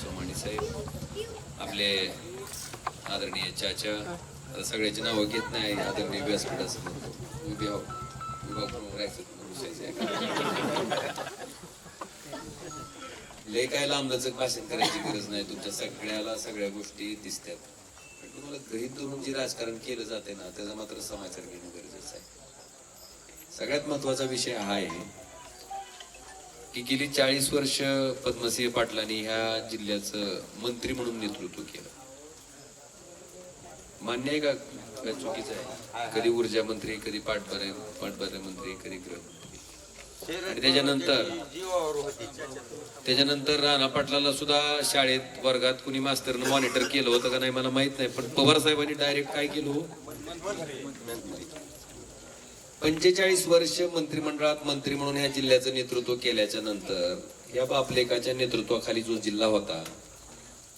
सोमाणी साहेब आपले आदरणीय चाचा सगळ्याची नावं घेत नाही आदरणीय व्यासपीठ असं म्हणतो उभे लय काय लांबलचक भाषण करायची गरज नाही तुमच्या सगळ्याला सगळ्या गोष्टी दिसतात. पण तुम्हाला गहित धरून जे राजकारण केलं जाते ना त्याचा मात्र समाचार घेणं गरजेचं आहे. सगळ्यात महत्त्वाचा विषय हा आहे की गेली चाळीस वर्ष पद्मसिंह पाटलांनी ह्या जिल्ह्याचं मंत्री म्हणून नेतृत्व केलं. मान्य आहे का? काय चुकीचं आहे? कधी ऊर्जा मंत्री कधी पाटबरे पाटबरे मंत्री कधी गृहमंत्री आणि त्याच्यानंतर त्याच्यानंतर राणा पाटलाला सुद्धा शाळेत वर्गात कुणी मास्तरनं मॉनिटर केलं होतं का नाही मला माहीत नाही पण पवार साहेबांनी डायरेक्ट काय केलं हो? पंचेचाळीस वर्ष मंत्रिमंडळात मंत्री म्हणून या जिल्ह्याचं नेतृत्व केल्याच्यानंतर या बापलेकाच्या नेतृत्वाखाली जो जिल्हा होता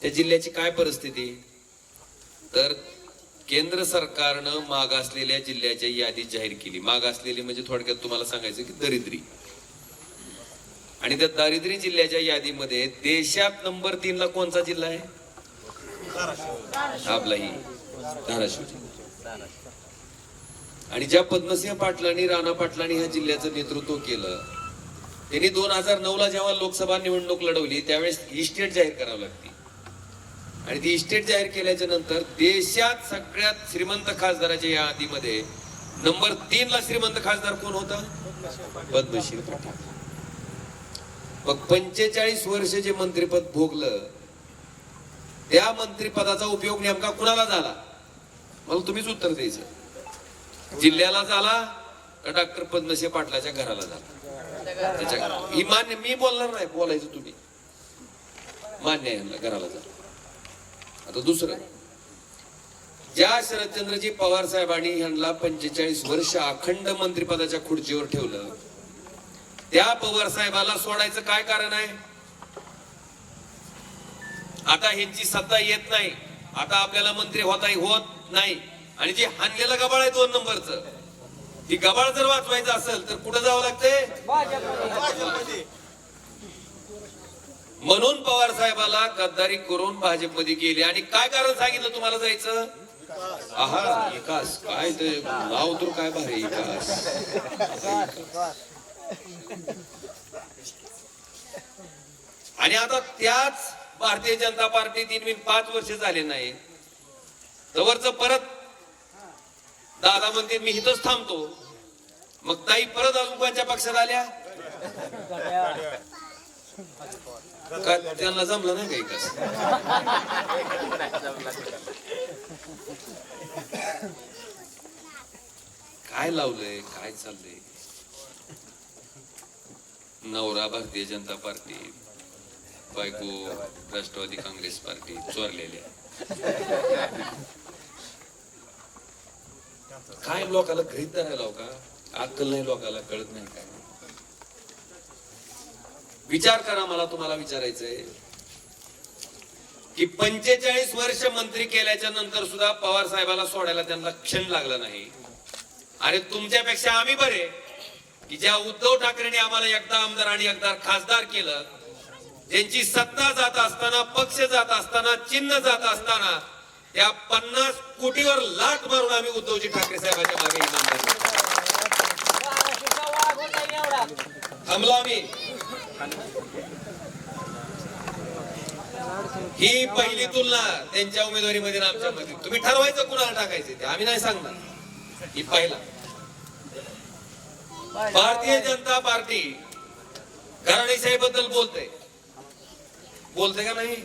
त्या जिल्ह्याची काय परिस्थिती? तर केंद्र सरकारनं मागासलेल्या जिल्ह्याच्या यादी जाहीर केली. मागासलेली म्हणजे थोडक्यात तुम्हाला सांगायचं की दरिद्री. आणि त्या दारिद्र्य जिल्ह्याच्या यादीमध्ये देशात नंबर तीन ला कोणता जिल्हा आहे? आपलाही धाराशिव. जिल्हा आणि ज्या पद्मसिंह पाटलांनी राणा पाटलांनी ह्या जिल्ह्याचं नेतृत्व केलं त्यांनी दोन हजार नऊ ला जेव्हा लोकसभा निवडणूक लढवली त्यावेळेस इस्टेट जाहीर करावी लागते आणि ती इस्टेट जाहीर केल्याच्यानंतर देशात सगळ्यात श्रीमंत खासदाराच्या यादीमध्ये नंबर तीन ला श्रीमंत खासदार कोण होता? पद्मश्री पाटील मग पंचेचाळीस वर्ष जे मंत्रीपद भोगलं त्या मंत्रिपदाचा उपयोग नेमका कुणाला झाला? मला तुम्हीच उत्तर द्यायचं. जिल्ह्याला झाला का डॉक्टर पद्मसिंह पाटलाच्या घराला झाला? त्याच्या घराला. ही मान्य मी बोलणार नाही बोलायचं तुम्ही. मान्य यांना घराला झाला. आता दुसरं. ज्या शरदचंद्रजी पवार साहेबांनी यांना पंचेचाळीस वर्ष अखंड मंत्रिपदाच्या खुर्चीवर ठेवलं त्या पवार साहेबाला सोडायचं काय कारण आहे? आता ह्यांची सत्ता येत नाही. आता आपल्याला मंत्री होता होत नाही. आणि जे हानलेलं गबाळ आहे दोन नंबर. ती गबाळ जर वाचवायचं असेल तर कुठं जावं लागतंय म्हणून पवार साहेबाला गद्दारी करून भाजपमध्ये गेले. आणि काय कारण सांगितलं तुम्हाला जायचं? आहा विकास. काय ते? नाव तर काय भारी विकास. आणि आता त्याच भारतीय जनता पार्टी तीन मी पाच वर्ष झाले नाही. जवळच परत दादा म्हणते मी इथंच थांबतो. मग ताई परत अजून कोणत्या पक्षात आल्या? का त्यांना जमलं नाही काही कस काय लावलंय? काय चाललंय? नवरा भारतीय जनता पार्टी बायको राष्ट्रवादी काँग्रेस पार्टी चोरलेल्या. काय लोकाला घरीत धरायला का? अक्कल नाही लोकाला कळत नाही काय. विचार करा मला तुम्हाला विचारायचंय. की पंचेचाळीस वर्ष मंत्री केल्याच्यानंतर सुद्धा पवार साहेबाला सोडायला त्यांना क्षण लागला नाही. अरे तुमच्यापेक्षा आम्ही बरे. की ज्या उद्धव ठाकरेने आम्हाला एकदा आमदार आणि एकदा खासदार केलं त्यांची सत्ता जात असताना पक्ष जात असताना चिन्ह जात असताना त्या पन्नास कोटीवर लाट मारून आम्ही उद्धवजी ठाकरे साहेबांच्या मागे इमानदार थांबला मी. ही पहिली तुलना त्यांच्या उमेदवारीमध्ये आणि आमच्यामध्ये. तुम्ही ठरवायचं कुणाला टाकायचं ते आम्ही नाही सांगणार. ही पहिला. भारतीय जनता पार्टी घराणेशाही बद्दल बोलते. बोलते का नाही?